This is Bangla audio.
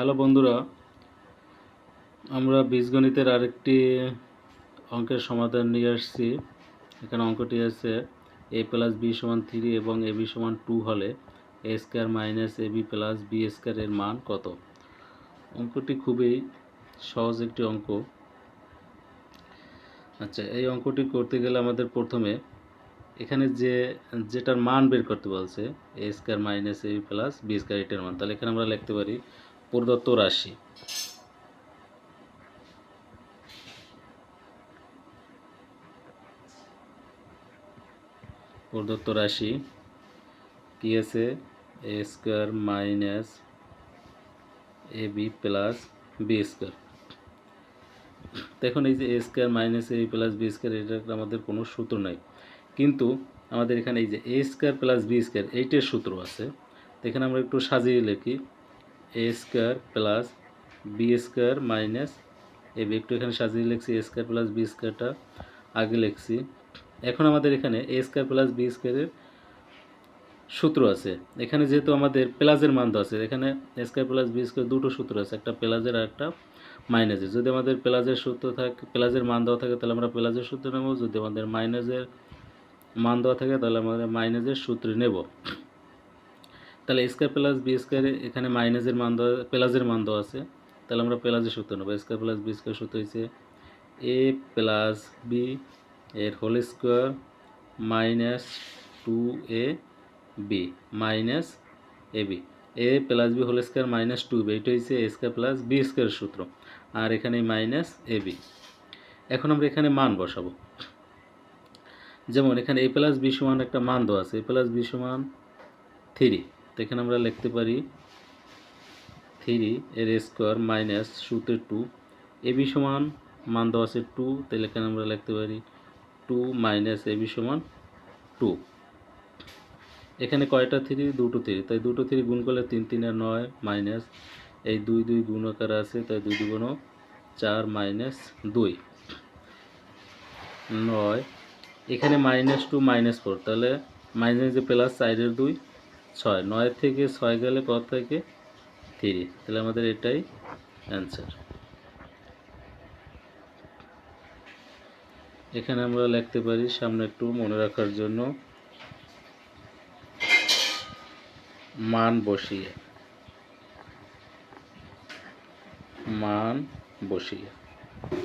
হ্যালো বন্ধুরা, আমরা বীজগণিতের আরেকটি অঙ্কের সমাধান নিয়ে আসছি। এখানে অঙ্কটি আছে এ প্লাস বি সমান থ্রি এবং এ বি সমান টু হলে A square minus A B plus B স্কোয়ারের মান কত? অঙ্কটি খুবই সহজ একটি অঙ্ক। আচ্ছা এই অঙ্কটি করতে গেলে আমাদের প্রথমে এখানে যে, যেটার মান বের করতে বলছে A square minus A B plus B square এটার মান, তাহলে এখানে আমরা লিখতে পারি প্রদত্ত রাশি। প্রদত্ত রাশি কি আছে? A square minus A B plus B square দেখুন, এই যে A square minus A B plus B square এটার আমাদের কোনো সূত্র নাই। কিন্তু আমাদের এখানে এই যে A square plus B square এইটার সূত্র আছে। এখানে আমরা একটু সাজিয়ে লিখি। A square plus B square minus A B একটু এখানে সাজিয়ে লিখছি এ স্কোয়ার প্লাস বি স্কোয়ারটা আগে লিখছি। এখন আমাদের এখানে এ স্কোয়ার প্লাস বি স্কোয়ারের সূত্র আছে। এখানে যেহেতু আমাদের প্লাসের মান আছে, এখানে স্কোয়ার প্লাস বি স্কোয়ার দুটো সূত্র আছে, একটা প্লাসের আর একটা মাইনাসের যদি আমাদের প্লাসের সূত্র থাকে, প্লাসের মান দেওয়া থাকে, তাহলে আমরা প্লাসের সূত্র নেব। যদি আমাদের মাইনাসের মান দেওয়া থাকে, তাহলে আমাদের মাইনাসের সূত্র নেব। তাহলে স্কোয়ার প্লাস বি স্কোয়ারে এখানে মাইনাসের মান দেওয়া প্লাসের মান দেওয়া আছে। তাহলে আমরা প্লাসের সূত্র নেব। স্কোয়ার প্লাস বি স্কোয়ার সূত্র হচ্ছে এ প্লাস বি এর whole square minus two A B minus A B A plus B whole square minus two B এটা হচ্ছে স্কোয়ার প্লাস বি স্কোয়ার সূত্র। আর এখানে মাইনাস এ বি এখন আমরা এখানে মান বসাবো। যেমন এখানে এ প্লাস বি সমান একটা মান দেওয়া আছে। এ প্লাস বি সমান থ্রি এখানে আমরা লিখতে পারি থ্রি এর স্কোয়ার মাইনাস সূত্রে টু, এ বি সমান মান দেওয়া আছে টু, তাহলে এখানে আমরা লিখতে পারি টু মাইনাস এ বি সমান টু। এখানে কয়টা থ্রি? দুটো থ্রি। তাই দুটো থ্রি গুণ করলে তিন তিন আর নয় মাইনাস এই দুই দুই গুণ আকার আছে, তাই দুই দুগুণ চার মাইনাস দুই। নয়। এখানে মাইনাস টু, মাইনাস ফোর। তাহলে মাইনাস যে প্লাস সাইডের দুই ছয়, নয় থেকে ছয় গেলে কত থেকে? থ্রি তাহলে আমাদের এটাই অ্যান্সার এখানে আমরা লিখতে পারি সামনে একটু মনে রাখার জন্য, মান বসিয়ে। মান বসিয়ে।